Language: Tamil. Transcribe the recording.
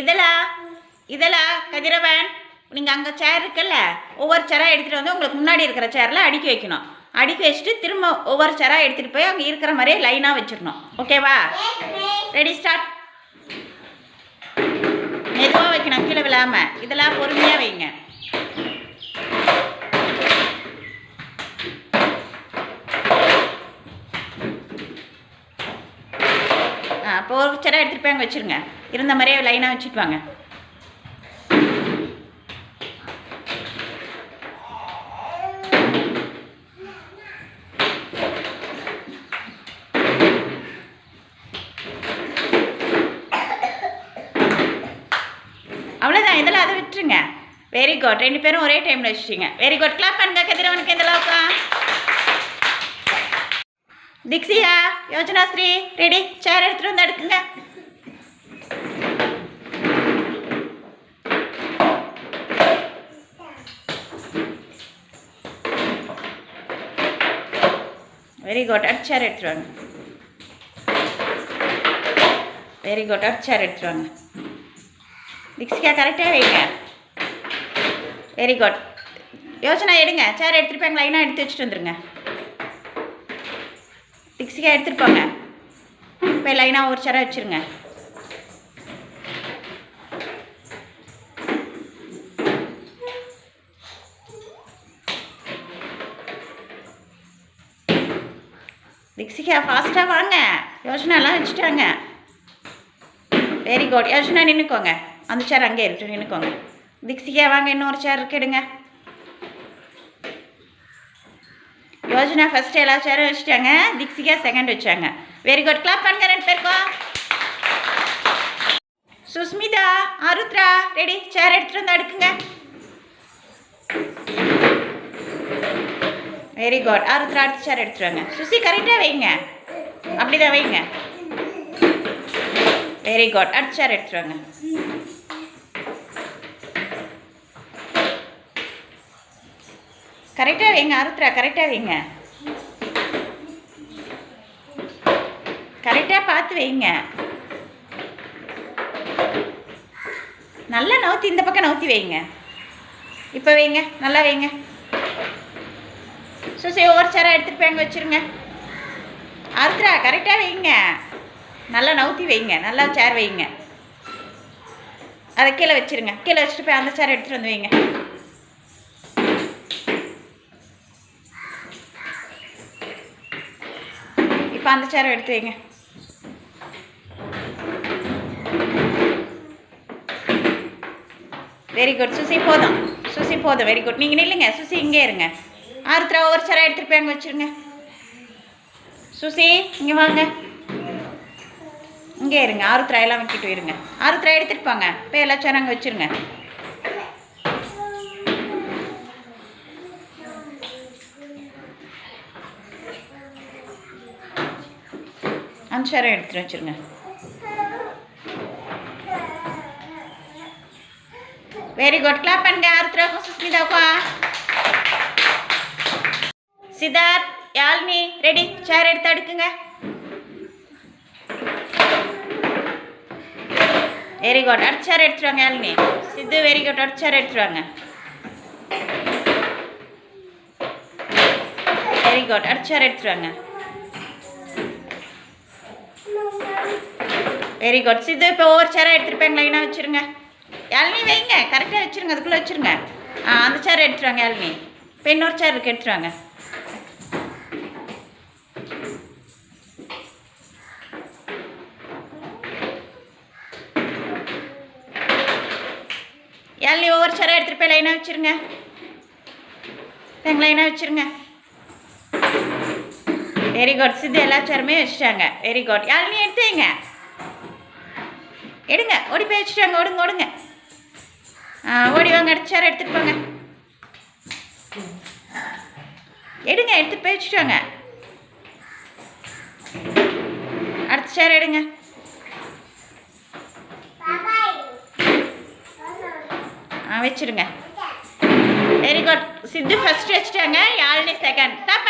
இதெல்லாம் இதெல்லாம் கதிரவன். நீங்கள் அங்கே சேர் இருக்குல்ல ஒவ்வொரு சேராக எடுத்துகிட்டு வந்து உங்களுக்கு முன்னாடி இருக்கிற சேரில் அடுக்கி வைக்கணும். அடுக்கி வச்சுட்டு திரும்ப ஒவ்வொரு சேராக எடுத்துகிட்டு போய் அங்கே இருக்கிற மாதிரியே லைனாக வச்சிடணும். ஓகேவா ரெடி ஸ்டார்ட் மெதுவாக வைக்கணும் கீழே விழாமல் இதெல்லாம் பொறுமையாக வைங்க. ஒரு சிறை எடுத்துகிட்டு போய் அங்கே வச்சுருங்க. இருந்த மாதிரியே லைனாக வச்சுட்டு வாங்க. அவ்வளோதான் இதெல்லாம் அதை விட்டுருங்க. வெரி குட் ரெண்டு பேரும் ஒரே டைமில் வச்சுட்டீங்க. வெரி குட் கிளாப் பண்ணுங்க கதிரவனுக்கு இந்த அளவுக்கா யோஜனா ஸ்ரீ ரெடி. சேர் எடுத்துகிட்டு வந்து எடுக்குங்க வெரி குட் அட் சேர் எடுத்துட்டு வாங்க. வெரி குட் அட் சேர் எடுத்துட்டு வாங்க. திக்ஸிகா கரெக்டாக வைங்க. வெரி குட் யோசனை எடுங்க. சேர் எடுத்துகிட்டு லைனாக எடுத்து வச்சுட்டு வந்துருங்க. டிக்ஸிக்காக எடுத்துகிட்டு போங்க. லைனாக ஒரு சேராக வச்சுருங்க. டிக்ஸிக்கா ஃபாஸ்ட்டாக வாங்க. யோசனாலாம் வச்சுட்டாங்க. வெரி குட் யோசனா நின்றுக்கோங்க அந்த சேர் அங்கே இருக்கு. நின்றுக்கோங்க டிக்ஸிக்கா வாங்க. இன்னொரு சேர் இருக்கு எடுங்க யோஜனா ஃபஸ்ட்டு எல்லா சேரும் வச்சுட்டாங்க. திக்ஸிகா செகண்ட் வச்சாங்க. வெரி குட் கிளாப் பண்ணுங்க ரெண்டு பேருக்கும். சுஸ்மிதா ஆருத்ரா ரெடி சேர் எடுத்துட்டு வந்து அடுக்குங்க. வெரி குட் ஆருத்ரா அடுத்து சேர் எடுத்துட்டு வாங்க. சுசி கரெக்டாக வைங்க. அப்படிதான் வைங்க. வெரி குட் அடுத்த சேர் எடுத்துட்டு வாங்க. கரெக்டாக வைங்க அருத்ரா கரெக்டாக வைங்க கரெக்டாக பார்த்து வைங்க. நல்லா நவுத்தி இந்த பக்கம் நவுத்தி வைங்க. இப்போ வைங்க நல்லா வைங்க. சுசி ஒவ்வொரு சேராக எடுத்துகிட்டு போய் அங்கே வச்சுருங்க. அருத்ரா கரெக்டாக வைங்க. நல்லா நவுத்தி வைங்க நல்லா சேர் வைங்க. அதை கீழே வச்சிருங்க. கீழே வச்சுட்டு போய் அந்த சேர் எடுத்துகிட்டு வந்து வைங்க. இப்போ அந்த சேரை எடுத்து வைங்க. வெரி குட் சுசி போதும். சுசி போதும். வெரி குட் நீங்கள் நில்லுங்க. சுசி இங்கே இருங்க. ஆருத்ரா ஒரு சேரை எடுத்துகிட்டு போய் அங்கே வச்சுருங்க. சுசி இங்கே வாங்க. இங்கே இருங்க. ஆருத்ரா எல்லாம் வைக்கிட்டு இருங்க. ஆருத்ரா எடுத்துகிட்டு போங்க. போய் எல்லா சேரும் அங்கே வச்சுருங்க. அந்த சேரை வச்சுருங்க. வெரி குட் கிளாப் பண்ணுங்க ஆருத்ராக்கும் சுஸ்மிதாவுக்கும் சித்தார்த் யாழ்னி ரெடி சேர் எடுத்து அடுக்குங்க. வெரி குட் அடுத்த சேர் எடுத்துட்டு வாங்க யாழ்னி சித்து வெரி குட் அடுத்த சேர் எடுத்துட்டு வாங்க. வெரி குட் அடுத்த சேர் எடுத்துட்டு வெரி குட் சித்து இப்போ ஒவ்வொரு சேராக எடுத்துகிட்டு போய் லைனாக வச்சுருங்க. யாழினி வைங்க. கரெக்டாக வச்சுருங்க. அதுக்குள்ளே வச்சுருங்க. ஆ அந்த சேர் எடுத்துருவாங்க வாங்க இப்போ இன்னொரு சேர் இருக்கு. எடுத்துருவாங்க. வாங்க ஒவ்வொரு சேராக எடுத்துகிட்டு போய் லைனாக வச்சுருங்க. எங்க லைனாக வச்சுருங்க. வெரி குட் சித்து எல்லா சேருமே வச்சுட்டாங்க. வெரி குட் யாழினி எடுத்து வைங்க. எடுங்க ஓடி போய் வச்சுட்டாங்க ஓடுங்க ஓடுங்க. ஆ ஓடி வாங்க அடிச்சார சேர் எடுத்துகிட்டு போங்க. எடுங்க எடுத்து போய் வச்சுட்டாங்க அடுத்த சேர் எடுங்க. ஆ வச்சிருங்க. வெரி குட் சித்து ஃபஸ்ட் வச்சுட்டாங்க யாழினி செகண்ட் தப்